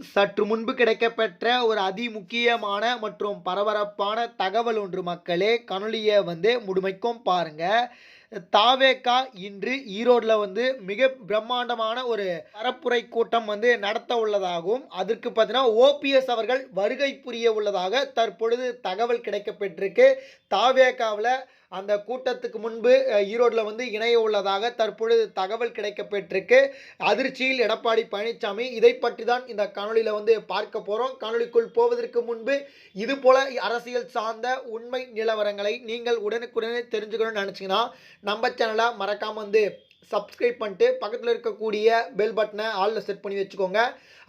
சற்று முன்பு கிடைக்கப்பெற்ற ஒரு அதிமுக்கியமான மற்றும் பரபரப்பான தகவல் ஒன்று மக்களே. கணொலியை வந்து முழுமைக்கும் பாருங்க. தாவேகா இன்று ஈரோடில் வந்து மிக பிரம்மாண்டமான ஒரு பரப்புரை கூட்டம் வந்து நடத்த உள்ளதாகவும் அதற்கு பார்த்தீங்கன்னா ஓபிஎஸ் அவர்கள் வருகை புரிய உள்ளதாக தற்பொழுது தகவல் கிடைக்கப்பெற்றிருக்கு. தாவேகாவில் அந்த கூட்டத்துக்கு முன்பு ஈரோடில் ஈரோட்டில் வந்து இணைய உள்ளதாக தற்பொழுது தகவல் கிடைக்கப்பட்டிருக்கு அதிர்ச்சியில் எடப்பாடி பழனிசாமி இதை பற்றி தான் இந்த காணொலியில் வந்து பார்க்க போகிறோம் காணொலிக்குள் போவதற்கு முன்பு இது போல அரசியல் சார்ந்த உண்மை நிலவரங்களை நீங்கள் உடனுக்குடனே தெரிஞ்சுக்கணும்னு நினச்சிங்கன்னா நம்ம சேனலை மறக்காமல் வந்து சப்ஸ்கிரைப் பண்ணிட்டு பக்கத்தில் இருக்கக்கூடிய பெல் பட்டனை ஆளில் செட் பண்ணி வச்சுக்கோங்க.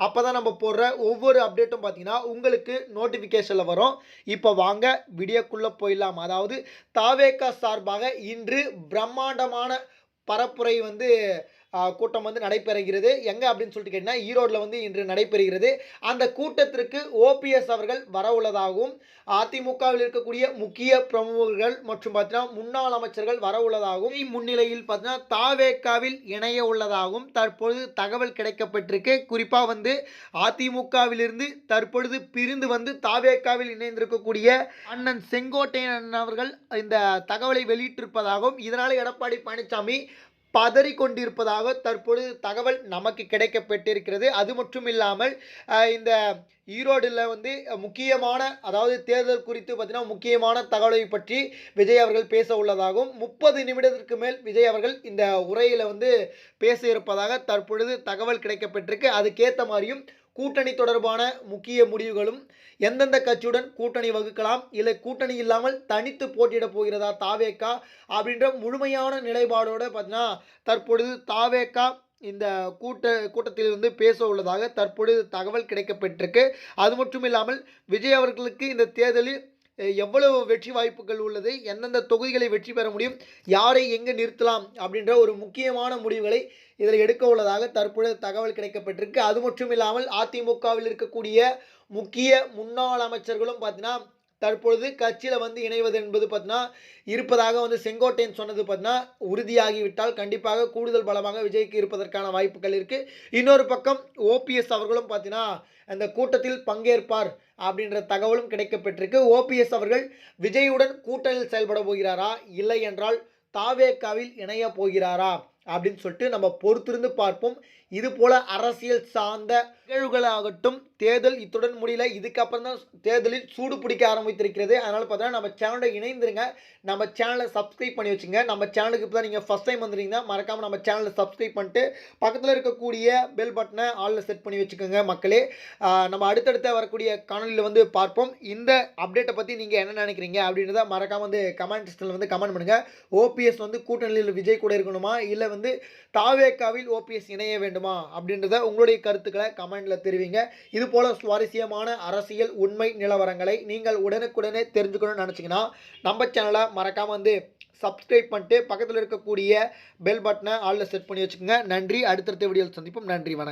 அப்போ தான் நம்ம போடுற ஒவ்வொரு அப்டேட்டும் பார்த்தீங்கன்னா உங்களுக்கு நோட்டிஃபிகேஷனில் வரும். இப்போ வாங்க வீடியோக்குள்ளே போயிடலாம். அதாவது தாவேகா சார்பாக இன்று பிரம்மாண்டமான பரப்புரை வந்து கூட்டம் வந்து நடைபெறுகிறது. எங்கே அப்படின்னு சொல்லிட்டு கேட்டிங்கன்னா ஈரோட்டில் வந்து இன்று நடைபெறுகிறது. அந்த கூட்டத்திற்கு ஓபிஎஸ் அவர்கள் வர உள்ளதாகவும் அதிமுகவில் இருக்கக்கூடிய முக்கிய பிரமுகர்கள் மற்றும் பார்த்தீங்கன்னா முன்னாள் அமைச்சர்கள் வர உள்ளதாகவும் முன்னிலையில் பார்த்தீங்கன்னா தாவேக்காவில் இணைய உள்ளதாகவும் தற்பொழுது தகவல் கிடைக்கப்பட்டிருக்கு. குறிப்பாக வந்து அதிமுகவிலிருந்து தற்பொழுது பிரிந்து வந்து தாவேக்காவில் இணைந்திருக்கக்கூடிய அண்ணன் செங்கோட்டையன் அவர்கள் இந்த தகவலை வெளியிட்டிருப்பதாகவும் இதனால் எடப்பாடி பழனிசாமி பதறி கொண்டிருப்பதாக தற்பொழுது தகவல் நமக்கு கிடைக்கப்பட்டிருக்கிறது. அது மட்டும் இல்லாமல் இந்த ஈரோடில் வந்து முக்கியமான அதாவது தேர்தல் குறித்து பார்த்தீங்கன்னா முக்கியமான தகவலை பற்றி விஜய் அவர்கள் பேச உள்ளதாகவும் முப்பது நிமிடத்திற்கு மேல் விஜய் அவர்கள் இந்த உரையில் வந்து பேச இருப்பதாக தற்பொழுது தகவல் கிடைக்கப்பட்டிருக்கு. அதுக்கேற்ற மாதிரியும் கூட்டணி தொடர்பான முக்கிய முடிவுகளும் எந்தெந்த கட்சியுடன் கூட்டணி வகுக்கலாம் இல்லை கூட்டணி இல்லாமல் தனித்து போட்டியிட போகிறதா தாவேக்கா அப்படின்ற முழுமையான நிலைப்பாடோடு பார்த்தீங்கன்னா தற்பொழுது தாவேக்கா இந்த கூட்ட கூட்டத்தில் வந்து பேச உள்ளதாக தற்பொழுது தகவல் கிடைக்கப்பட்டிருக்கு. அது மட்டும் இல்லாமல் விஜய் அவர்களுக்கு இந்த தேர்தலில் எவ்வளவு வெற்றி வாய்ப்புகள் உள்ளது எந்தெந்த தொகுதிகளை வெற்றி பெற முடியும் யாரை எங்கே நிறுத்தலாம் அப்படின்ற ஒரு முக்கியமான முடிவுகளை இதில் எடுக்க உள்ளதாக தற்பொழுது தகவல் கிடைக்கப்பட்டிருக்கு. அது மட்டும் இல்லாமல் அதிமுகவில் இருக்கக்கூடிய முக்கிய முன்னாள் அமைச்சர்களும் பார்த்தீங்கன்னா தற்பொழுது கட்சியில் வந்து இணைவது என்பது பார்த்தீங்கன்னா இருப்பதாக வந்து செங்கோட்டையன் சொன்னது பார்த்தீங்கன்னா உறுதியாகிவிட்டால் கண்டிப்பாக கூடுதல் பலமாக விஜய்க்கு இருப்பதற்கான வாய்ப்புகள் இருக்குது இன்னொரு பக்கம் ஓபிஎஸ் அவர்களும் பார்த்தீங்கன்னா அந்த கூட்டத்தில் பங்கேற்பார் அப்படின்ற தகவலும் கிடைக்கப்பட்டிருக்கு ஓபிஎஸ் அவர்கள் விஜயுடன் கூட்டணியில் செயல்பட போகிறாரா? இல்லை என்றால் தாவேக்காவில் இணைய போகிறாரா? அப்படின்னு சொல்லிட்டு நம்ம பொறுத்திருந்து பார்ப்போம். இது போல அரசியல் சார்ந்த நிகழ்வுகளாகட்டும் தேர்தல் இத்துடன் முடியல. இதுக்கப்புறம் தான் தேர்தலில் சூடு பிடிக்க ஆரம்பித்திருக்கிறது. அதனால் பார்த்தீங்கன்னா நம்ம சேனலை இணைந்துருங்க. நம்ம சேனலை சப்ஸ்கிரைப் பண்ணி வச்சுங்க. நம்ம சேனலுக்கு இப்போ தான் நீங்கள் ஃபஸ்ட் டைம் வந்துருந்தீங்கன்னா மறக்காமல் நம்ம சேனலை சப்ஸ்கிரைப் பண்ணிட்டு பக்கத்தில் இருக்கக்கூடிய பெல் பட்டனை ஆலில் செட் பண்ணி வச்சுக்கோங்க மக்களே. நம்ம அடுத்தடுத்த வரக்கூடிய காணொலியில் வந்து பார்ப்போம். இந்த அப்டேட்டை பற்றி நீங்கள் என்ன நினைக்கிறீங்க அப்படின்றத மறக்காமல் வந்து கமெண்ட் செக்ஷனில் வந்து கமெண்ட் பண்ணுங்கள் ஓபிஎஸ் வந்து கூட்டணியில் விஜய் கூட இருக்கணுமா? இல்லை வந்து தாவேக்காவில் ஓபிஎஸ் இணைய வேண்டும்? வேண்டுமா அப்படின்றத உங்களுடைய கருத்துக்களை கமெண்டில் தெரிவிங்க. இது போல சுவாரஸ்யமான அரசியல் உண்மை நிலவரங்களை நீங்கள் உடனுக்குடனே தெரிஞ்சுக்கணும்னு நினச்சிங்கன்னா நம்ம சேனலை மறக்காமல் வந்து சப்ஸ்கிரைப் பண்ணிட்டு பக்கத்தில் இருக்கக்கூடிய பெல் பட்டனை ஆளில் செட் பண்ணி வச்சுக்கோங்க. நன்றி. அடுத்தடுத்த வீடியோவில் சந்திப்போம். நன்றி. வணக்கம்.